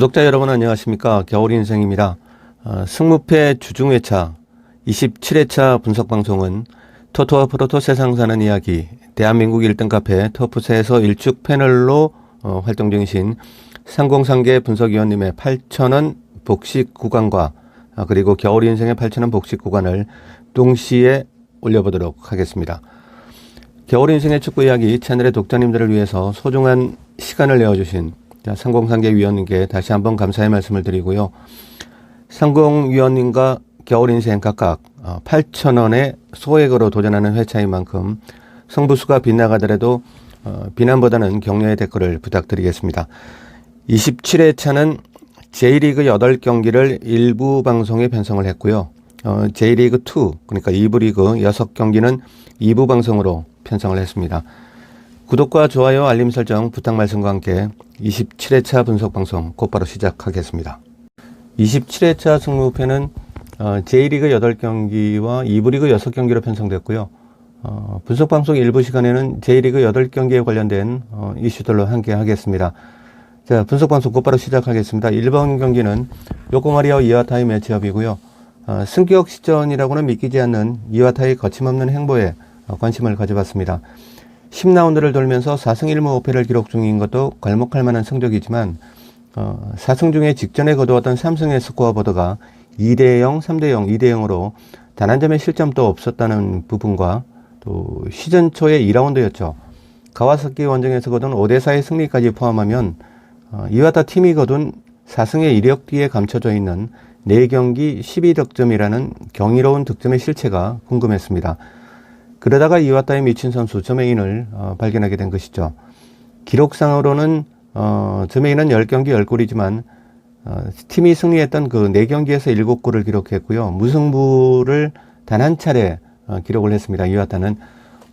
구독자 여러분 안녕하십니까 겨울 인생입니다. 어, 승무패 주중회차 27회차 분석방송은 토토와 프로토 세상 사는 이야기 대한민국 1등 카페 터프세에서 일축 패널로 어, 활동 중이신 상공상계 분석위원님의 8천원 복식 구간과 아, 그리고 겨울 인생의 8천원 복식 구간을 동시에 올려보도록 하겠습니다. 겨울 인생의 축구 이야기 채널의 독자님들을 위해서 소중한 시간을 내어주신 자, 상공상계 위원님께 다시 한번 감사의 말씀을 드리고요. 상공위원님과 겨울인생 각각 8천원의 소액으로 도전하는 회차인 만큼 성부수가 빗나가더라도 어, 비난보다는 격려의 댓글을 부탁드리겠습니다. 27회차는 J리그 8경기를 일부 방송에 편성을 했고요. 어, J리그 2, 그러니까 2부 리그 6경기는 2부 방송으로 편성을 했습니다. 구독과 좋아요, 알림 설정 부탁 말씀과 함께 27회차 분석 방송 곧바로 시작하겠습니다. 27회차 승무패는 어, J리그 8경기와 2부 리그 6경기로 편성됐고요. 어, 분석 방송 일부 시간에는 J리그 8경기에 관련된 어, 이슈들로 함께 하겠습니다. 자, 분석 방송 곧바로 시작하겠습니다. 1번 경기는 요코마리아와 이와타의 매치업이고요. 어, 승격 시전이라고는 믿기지 않는 이와타의 거침없는 행보에 어, 관심을 가져봤습니다. 10라운드를 돌면서 4승 1무 5패를 기록 중인 것도 괄목할 만한 성적이지만 어, 4승 중에 직전에 거두었던 3승의 스코어 보드가 2대 0, 3대 0, 2대 0으로 단 한 점의 실점도 없었다는 부분과 또 시즌 초의 2라운드였죠. 가와사키 원정에서 거둔 5대 4의 승리까지 포함하면 어, 이와타 팀이 거둔 4승의 이력 뒤에 감춰져 있는 4경기 12득점이라는 경이로운 득점의 실체가 궁금했습니다. 그러다가 이와타에 미친 선수 저메인을 어, 발견하게 된 것이죠. 기록상으로는 어, 저메인은 10경기 10골이지만 어, 팀이 승리했던 그 4경기에서 7골을 기록했고요. 무승부를 단 한 차례 어, 기록을 했습니다. 이와타는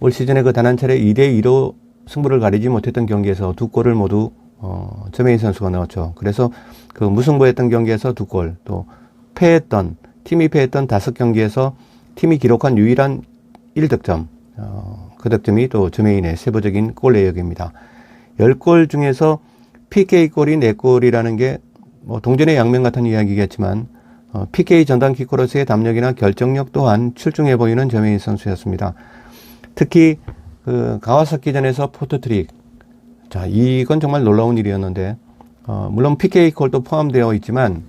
올 시즌에 그 단 한 차례 2대2로 승부를 가리지 못했던 경기에서 두 골을 모두 어, 저메인 선수가 넣었죠. 그래서 그 무승부했던 경기에서 두 골, 또 패했던 팀이 패했던 다섯 경기에서 팀이 기록한 유일한 1득점, 어, 그 득점이 또 저메인의 세부적인 골 내역입니다. 10골 중에서 PK골이 4골이라는 게 뭐 동전의 양면 같은 이야기겠지만 어, PK 전담 키커로스의 담력이나 결정력 또한 출중해 보이는 저메인 선수였습니다. 특히 그 가와사키전에서 포토트릭 자 이건 정말 놀라운 일이었는데 어, 물론 PK 콜도 포함되어 있지만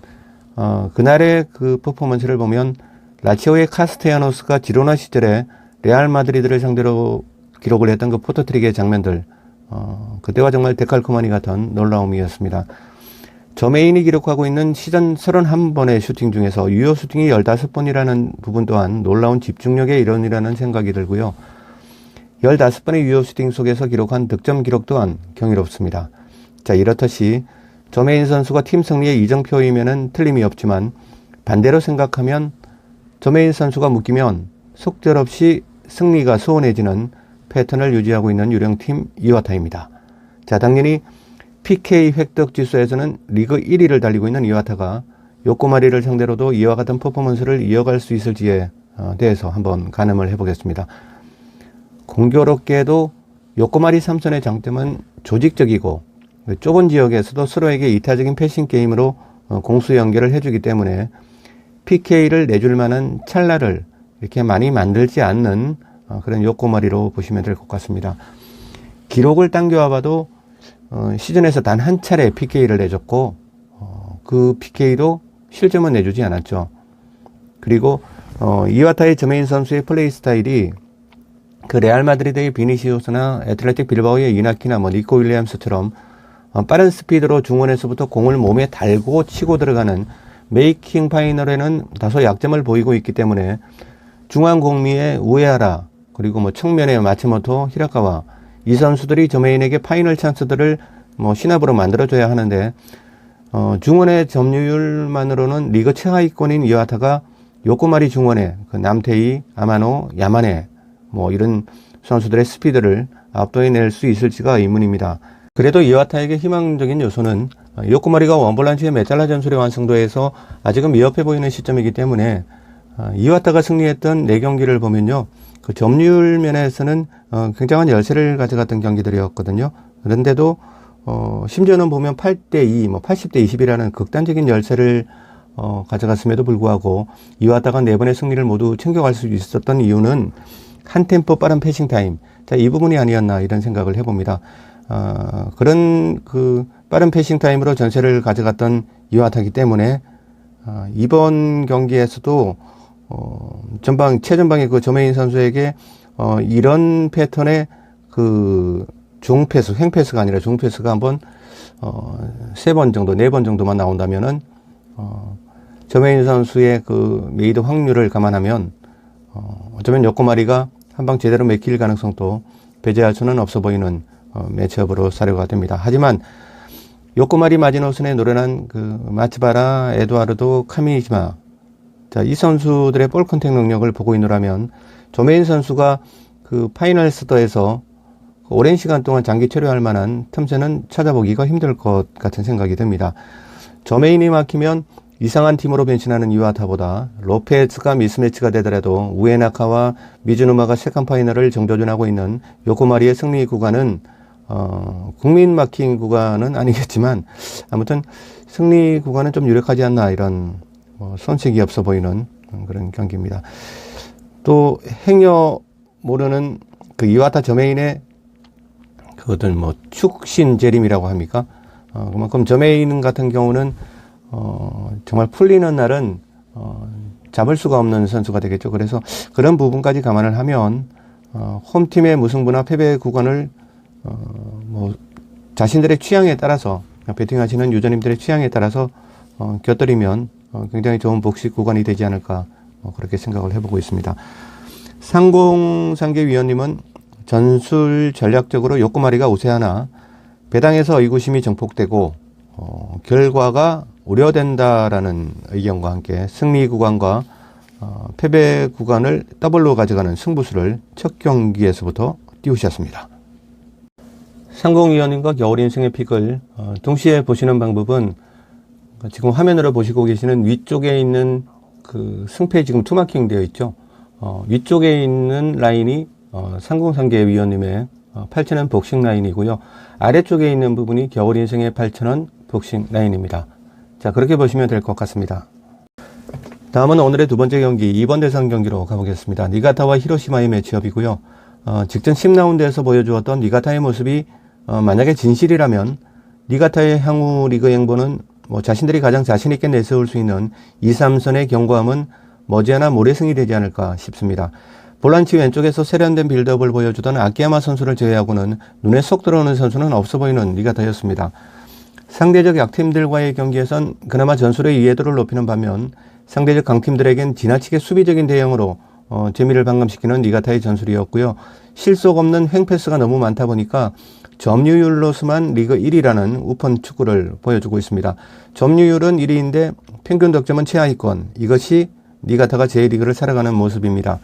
어, 그날의 그 퍼포먼스를 보면 라치오의 카스테야노스가 지로나 시절에 레알 마드리드를 상대로 기록을 했던 그 포토트릭의 장면들 어, 그때와 정말 데칼코마니 같은 놀라움이었습니다. 저메인이 기록하고 있는 시즌 31번의 슈팅 중에서 유효 슈팅이 15번이라는 부분 또한 놀라운 집중력의 일원이라는 생각이 들고요. 15번의 유효 슈팅 속에서 기록한 득점 기록 또한 경이롭습니다. 자, 이렇듯이 저메인 선수가 팀 승리의 이정표이면은 틀림이 없지만 반대로 생각하면 저메인 선수가 묶이면 속절없이 승리가 소원해지는 패턴을 유지하고 있는 유령팀 이와타입니다. 자, 당연히 PK 획득 지수에서는 리그 1위를 달리고 있는 이와타가 요코마리를 상대로도 이와 같은 퍼포먼스를 이어갈 수 있을지에 어, 대해서 한번 가늠을 해보겠습니다. 공교롭게도 요코마리 삼선의 장점은 조직적이고 좁은 지역에서도 서로에게 이타적인 패싱 게임으로 어, 공수 연결을 해주기 때문에 PK를 내줄 만한 찰나를 이렇게 많이 만들지 않는 어, 그런 요코마리로 보시면 될 것 같습니다. 기록을 당겨와 봐도 어, 시즌에서 단 한 차례 PK를 내줬고 어, 그 PK도 실점은 내주지 않았죠. 그리고 어, 이와타의 저메인 선수의 플레이 스타일이 그 레알 마드리드의 비니시우스나 애틀레틱 빌바오의 이나키나 뭐 니코 윌리엄스처럼 어, 빠른 스피드로 중원에서부터 공을 몸에 달고 치고 들어가는 메이킹 파이널에는 다소 약점을 보이고 있기 때문에 중앙 공미의 우에하라 그리고 뭐 측면의 마치모토 히라카와 이 선수들이 저메인에게 파이널 찬스들을 뭐 시납으로 만들어줘야 하는데 어, 중원의 점유율만으로는 리그 최하위권인 이와타가 요코마리 중원에 그 남태희, 아마노, 야마네 뭐 이런 선수들의 스피드를 압도해낼 수 있을지가 의문입니다. 그래도 이와타에게 희망적인 요소는 요코마리가 원볼란치의 메탈라 전술의 완성도에서 아직은 미흡해 보이는 시점이기 때문에 어, 이와타가 승리했던 네 경기를 보면요. 그 점유율 면에서는 어, 굉장한 열세를 가져갔던 경기들이었거든요. 그런데도 어, 심지어는 보면 8대 2, 뭐 80대 20이라는 극단적인 열세를 어, 가져갔음에도 불구하고 이와타가 네 번의 승리를 모두 챙겨갈 수 있었던 이유는 한 템포 빠른 패싱 타임. 자, 이 부분이 아니었나 이런 생각을 해봅니다. 어, 그런 그 빠른 패싱 타임으로 전세를 가져갔던 이와타기 때문에 어, 이번 경기에서도 어, 전방 최전방의 그 조메인 선수에게 어, 이런 패턴의 그 중패스, 횡패스가 아니라 중패스가 한번 어, 세 번 정도, 네 번 정도만 나온다면은 어, 저메인 선수의 그 메이드 확률을 감안하면 어, 어쩌면 요코마리가 한 방 제대로 맥힐 가능성도 배제할 수는 없어 보이는 어, 매치업으로 사료가 됩니다. 하지만 요코마리 마지노선에 노련한 그 마츠바라, 에드와르도, 카미시마 자, 이 선수들의 볼 컨택 능력을 보고 있노라면 조메인 선수가 그 파이널 스터에서 그 오랜 시간 동안 장기 체류할 만한 틈새는 찾아보기가 힘들 것 같은 생각이 듭니다. 저메인이 막히면 이상한 팀으로 변신하는 이와타보다 로페즈가 미스매치가 되더라도 우에나카와 미즈누마가 세컨 파이널을 정조준하고 있는 요코마리의 승리 구간은 어, 국민 마킹 구간은 아니겠지만 아무튼 승리 구간은 좀 유력하지 않나 이런 뭐 손색이 없어 보이는 그런 경기입니다. 또 행여 모르는 그 이와타 저메인의 그 어떤 뭐 축신 재림이라고 합니까? 어, 그만큼 저메인 같은 경우는 어, 정말 풀리는 날은 어, 잡을 수가 없는 선수가 되겠죠. 그래서 그런 부분까지 감안을 하면 어, 홈팀의 무승부나 패배 구간을 어, 뭐 자신들의 취향에 따라서 배팅하시는 유저님들의 취향에 따라서 어, 곁들이면 어, 굉장히 좋은 복식 구간이 되지 않을까 어, 그렇게 생각을 해보고 있습니다. 상공상계 위원님은 전술 전략적으로 요코마리가 우세하나 배당에서 의구심이 정폭되고 어, 결과가 우려된다라는 의견과 함께 승리 구간과 어, 패배 구간을 더블로 가져가는 승부수를 첫 경기에서부터 띄우셨습니다. 상공위원님과 겨울 인생의 픽을 어, 동시에 보시는 방법은 지금 화면으로 보시고 계시는 위쪽에 있는 그 승패 지금 투마킹 되어 있죠. 어, 위쪽에 있는 라인이 어, 상공상계 위원님의 어, 8,000원 복싱 라인이고요. 아래쪽에 있는 부분이 겨울 인생의 8,000원 복싱 라인입니다. 자, 그렇게 보시면 될 것 같습니다. 다음은 오늘의 두 번째 경기, 2번 대상 경기로 가보겠습니다. 니가타와 히로시마의 매치업이고요. 어, 직전 10라운드에서 보여주었던 니가타의 모습이 어, 만약에 진실이라면 니가타의 향후 리그 행보는 뭐 자신들이 가장 자신 있게 내세울 수 있는 2, 3선의 경고함은 머지않아 모래승이 되지 않을까 싶습니다. 볼란치 왼쪽에서 세련된 빌드업을 보여주던 아키야마 선수를 제외하고는 눈에 쏙 들어오는 선수는 없어 보이는 리가타였습니다. 상대적 약팀들과의 경기에선 그나마 전술의 이해도를 높이는 반면 상대적 강팀들에겐 지나치게 수비적인 대응으로 어, 재미를 반감시키는 니가타의 전술이었고요. 실속 없는 횡패스가 너무 많다 보니까 점유율로서만 리그 1위라는 우펀 축구를 보여주고 있습니다. 점유율은 1위인데 평균 득점은 최하위권. 이것이 니가타가 제1리그를 살아가는 모습입니다.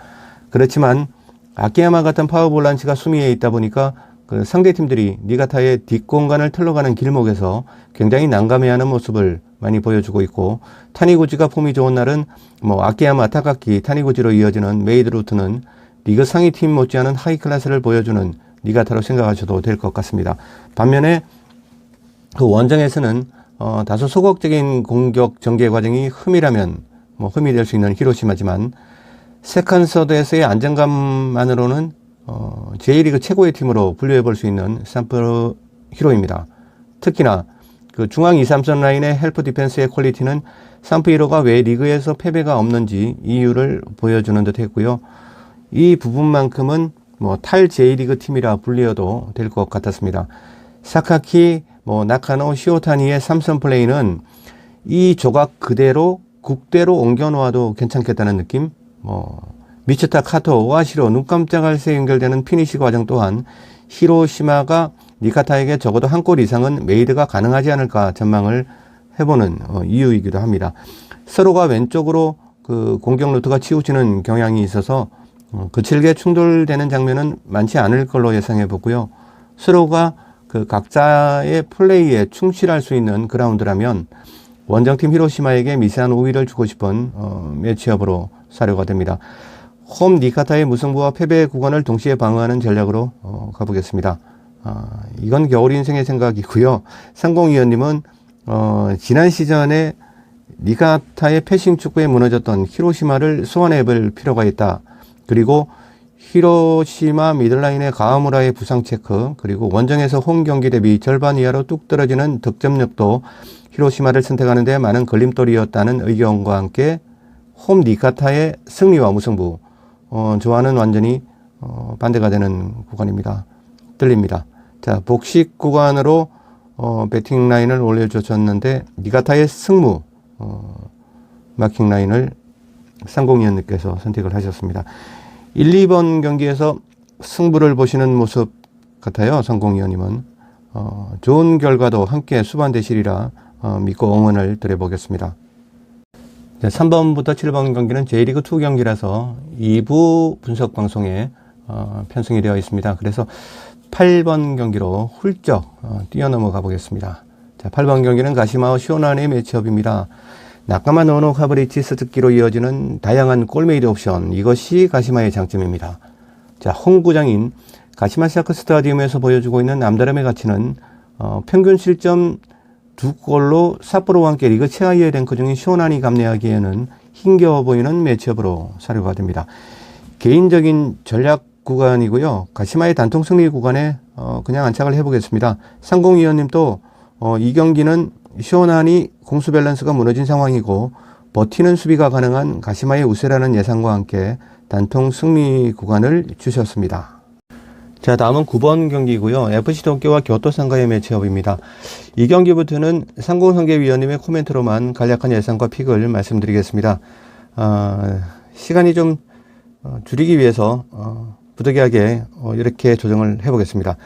그렇지만 아키야마 같은 파워볼란치가 수미에 있다 보니까 그 상대 팀들이 니가타의 뒷공간을 틀러가는 길목에서 굉장히 난감해하는 모습을 많이 보여주고 있고 타니구지가 폼이 좋은 날은 뭐 아키야마, 타카키, 타니구지로 이어지는 메이드 루트는 리그 상위 팀 못지않은 하이 클래스를 보여주는 니가타로 생각하셔도 될 것 같습니다. 반면에 그 원정에서는 어, 다소 소극적인 공격 전개 과정이 흠이라면 뭐 흠이 될 수 있는 히로시마지만 세컨서드에서의 안정감만으로는 어, J리그 최고의 팀으로 분류해 볼 수 있는 산프로 히로입니다. 특히나 그 중앙 2, 3선 라인의 헬프 디펜스의 퀄리티는 산프 히로가 왜 리그에서 패배가 없는지 이유를 보여주는 듯 했고요. 이 부분만큼은 뭐탈 J리그 팀이라 불리어도 될 것 같았습니다. 사카키, 뭐 나카노, 시오타니의 삼선 플레이는 이 조각 그대로 국대로 옮겨 놓아도 괜찮겠다는 느낌? 뭐 미츠타 카토, 오아시로 눈 깜짝할 새 연결되는 피니시 과정 또한 히로시마가 니카타에게 적어도 한 골 이상은 메이드가 가능하지 않을까 전망을 해보는 어, 이유이기도 합니다. 서로가 왼쪽으로 그 공격 루트가 치우치는 경향이 있어서 어, 거칠게 충돌되는 장면은 많지 않을 걸로 예상해 보고요. 서로가 그 각자의 플레이에 충실할 수 있는 그라운드라면 원정팀 히로시마에게 미세한 우위를 주고 싶은 어, 매치업으로 사료가 됩니다. 홈 니카타의 무승부와 패배 구간을 동시에 방어하는 전략으로 어, 가보겠습니다. 어, 이건 겨울 인생의 생각이고요. 상공위원님은 어, 지난 시즌에 니가타의 패싱 축구에 무너졌던 히로시마를 소환해 볼 필요가 있다. 그리고 히로시마 미들라인의 가하무라의 부상 체크, 그리고 원정에서 홈 경기 대비 절반 이하로 뚝 떨어지는 득점력도 히로시마를 선택하는 데 많은 걸림돌이었다는 의견과 함께 홈 니카타의 승리와 무승부, 어, 저와는 완전히 어, 반대가 되는 구간입니다. 뜰립니다. 자, 복식 구간으로 어, 배팅 라인을 올려주셨는데 니가타의 승무 어, 마킹 라인을 상공위원님께서 선택을 하셨습니다. 1, 2번 경기에서 승부를 보시는 모습 같아요. 상공위원님은 어, 좋은 결과도 함께 수반되시리라 어, 믿고 응원을 드려보겠습니다. 네, 3번부터 7번 경기는 J리그2 경기라서 2부 분석 방송에 어, 편성이 되어 있습니다. 그래서 8번 경기로 훌쩍 어, 뛰어넘어가 보겠습니다. 자, 8번 경기는 가시마와 시오나의 매치업입니다. 나카마 노노 카브리치 스즈키로 이어지는 다양한 골메이드 옵션 이것이 가시마의 장점입니다. 자, 홈구장인 가시마 시아크 스타디움에서 보여주고 있는 남다름의 가치는 어, 평균 실점 두 골로 삿포로와 함께 리그 최하위의 랭크 중인 시원한이 감내하기에는 힘겨워 보이는 매치업으로 사료가 됩니다. 개인적인 전략 구간이고요. 가시마의 단통 승리 구간에 어, 그냥 안착을 해보겠습니다. 상공위원님도 어, 이 경기는 시원한이 공수 밸런스가 무너진 상황이고 버티는 수비가 가능한 가시마의 우세라는 예상과 함께 단통 승리 구간을 주셨습니다. 자, 다음은 9번 경기고요. FC 도쿄와 교토 상가의 매치업입니다. 이 경기부터는 상공선계위원님의 코멘트로만 간략한 예상과 픽을 말씀드리겠습니다. 아, 시간이 좀 어, 줄이기 위해서 어, 부득이하게 어, 이렇게 조정을 해보겠습니다.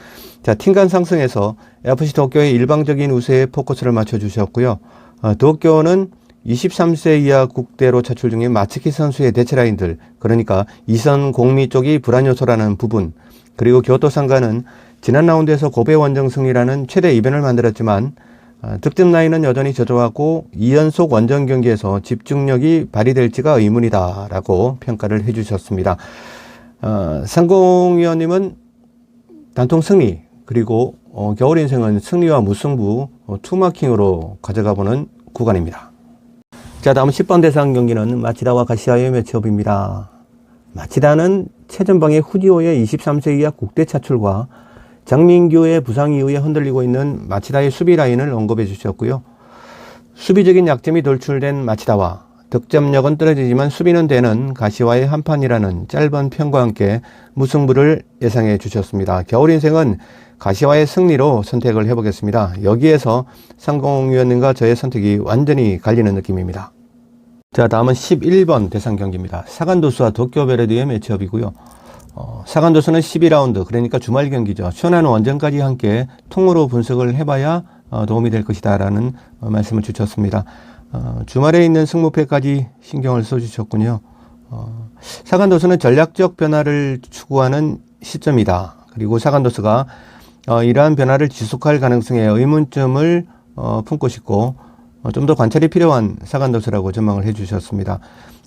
자, 팀간 상승에서 FC 도쿄의 일방적인 우세에 포커스를 맞춰 주셨고요. 어, 도쿄는 23세 이하 국대로 차출 중인 마츠키 선수의 대체 라인들, 그러니까 이선 공미 쪽이 불안 요소라는 부분, 그리고 교토 상가는 지난 라운드에서 고베 원정 승리라는 최대 이변을 만들었지만 어, 득점 라인은 여전히 저조하고 2연속 원정 경기에서 집중력이 발휘될지가 의문이다라고 평가를 해주셨습니다. 어, 상공위원님은 단통 승리 그리고 어, 겨울 인생은 승리와 무승부 어, 투마킹으로 가져가 보는 구간입니다. 자 다음 10번 대상 경기는 마치다와 가시아의 매치업입니다. 마치다는 최전방의 후지오의 23세 이하 국대 차출과 장민규의 부상 이후에 흔들리고 있는 마치다의 수비 라인을 언급해 주셨고요. 수비적인 약점이 돌출된 마치다와 득점력은 떨어지지만 수비는 되는 가시와의 한판이라는 짧은 편과 함께 무승부를 예상해 주셨습니다. 겨울 인생은 가시와의 승리로 선택을 해보겠습니다. 여기에서 상공위원님과 저의 선택이 완전히 갈리는 느낌입니다. 자, 다음은 11번 대상 경기입니다. 사간도수와 도쿄베레드의 매치업이고요. 어, 사간도수는 12라운드, 그러니까 주말 경기죠. 시원한 원정까지 함께 통으로 분석을 해봐야 어, 도움이 될 것이다라는 어, 말씀을 주셨습니다. 어, 주말에 있는 승무패까지 신경을 써주셨군요. 어, 사간도수는 전략적 변화를 추구하는 시점이다. 그리고 사간도수가 어, 이러한 변화를 지속할 가능성에 의문점을 어, 품고 싶고 어, 좀 더 관찰이 필요한 사간도수라고 전망을 해주셨습니다.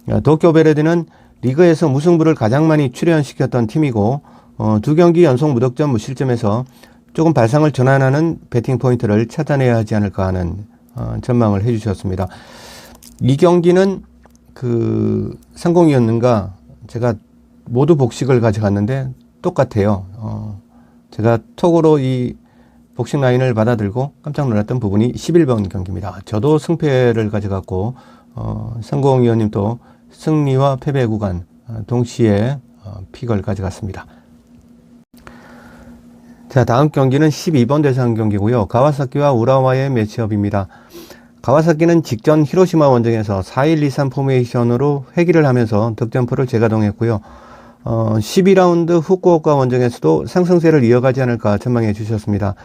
어, 도쿄 베레드는 리그에서 무승부를 가장 많이 출연시켰던 팀이고 어, 두 경기 연속 무득점 무실점에서 조금 발상을 전환하는 배팅 포인트를 찾아내야 하지 않을까 하는 어, 전망을 해주셨습니다. 이 경기는 그 상공이었는가 제가 모두 복식을 가져갔는데 똑같아요. 어, 제가 톡으로 이 복식 라인을 받아들고 깜짝 놀랐던 부분이 11번 경기입니다. 저도 승패를 가져갔고 어, 상공위원님도 승리와 패배 구간 어, 동시에 어, 픽을 가져갔습니다. 자, 다음 경기는 12번 대상 경기고요. 가와사키와 우라와의 매치업입니다. 가와사키는 직전 히로시마 원정에서 4-1-2-3 포메이션으로 회귀를 하면서 득점포를 재가동했고요. 어, 12라운드 후쿠오카 원정에서도 상승세를 이어가지 않을까 전망해 주셨습니다.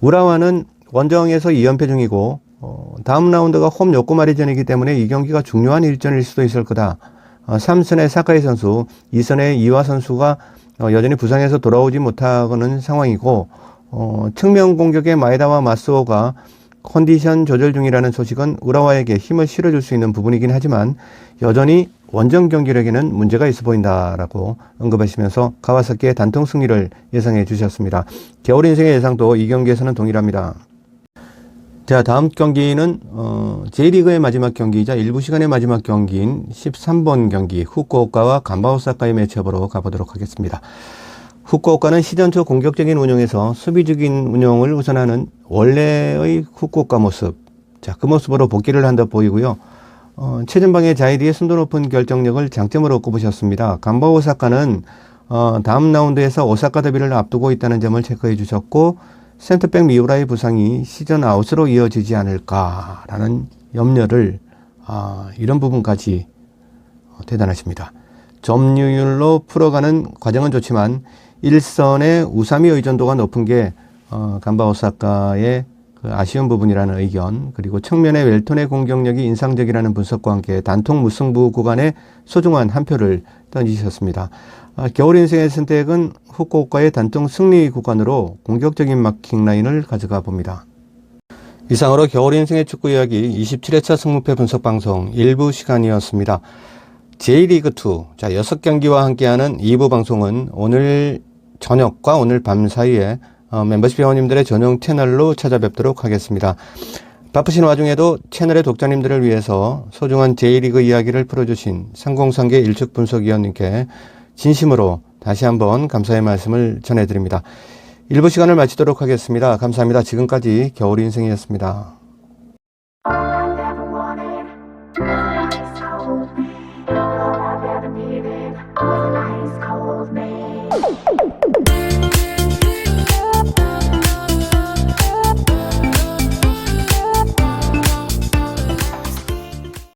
우라와는 원정에서 2연패 중이고 어, 다음 라운드가 홈 요코마리전이기 때문에 이 경기가 중요한 일전일 수도 있을 거다. 어, 3선의 사카이 선수, 2선의 이와 선수가 어, 여전히 부상해서 돌아오지 못하는 상황이고 어, 측면 공격의 마에다와 마스오가 컨디션 조절 중이라는 소식은 우라와에게 힘을 실어줄 수 있는 부분이긴 하지만 여전히 원정 경기력에는 문제가 있어 보인다라고 언급하시면서 가와사키의 단통 승리를 예상해 주셨습니다. 겨울 인생의 예상도 이 경기에서는 동일합니다. 자, 다음 경기는 어, J리그의 마지막 경기이자 일부 시간의 마지막 경기인 13번 경기 후쿠오카와 간바오사카의 매치업으로 가보도록 하겠습니다. 후쿠오카는 시전 초 공격적인 운영에서 수비적인 운영을 우선하는 원래의 후쿠오카 모습. 자, 그 모습으로 복귀를 한듯 보이고요. 어, 최전방의 자이리의 순도 높은 결정력을 장점으로 꼽으셨습니다. 간바 오사카는 어, 다음 라운드에서 오사카 더비를 앞두고 있다는 점을 체크해 주셨고 센터백 미우라의 부상이 시즌 아웃으로 이어지지 않을까라는 염려를 아, 이런 부분까지 어, 대단하십니다. 점유율로 풀어가는 과정은 좋지만 일선의 우사미 의존도가 높은 게 어, 간바 오사카의 그 아쉬운 부분이라는 의견 그리고 측면의 웰톤의 공격력이 인상적이라는 분석과 함께 단통 무승부 구간에 소중한 한 표를 던지셨습니다. 아, 겨울 인생의 선택은 후쿠오카의 단통 승리 구간으로 공격적인 마킹 라인을 가져가 봅니다. 이상으로 겨울 인생의 축구 이야기 27회차 승무패 분석 방송 일부 시간이었습니다. J리그2, 자, 6경기와 함께하는 2부 방송은 오늘 저녁과 오늘 밤 사이에 어, 멤버십 회원님들의 전용 채널로 찾아뵙도록 하겠습니다. 바쁘신 와중에도 채널의 독자님들을 위해서 소중한 J리그 이야기를 풀어주신 상공상계 일축 분석위원님께 진심으로 다시 한번 감사의 말씀을 전해드립니다. 일부 시간을 마치도록 하겠습니다. 감사합니다. 지금까지 겨울 인생이었습니다.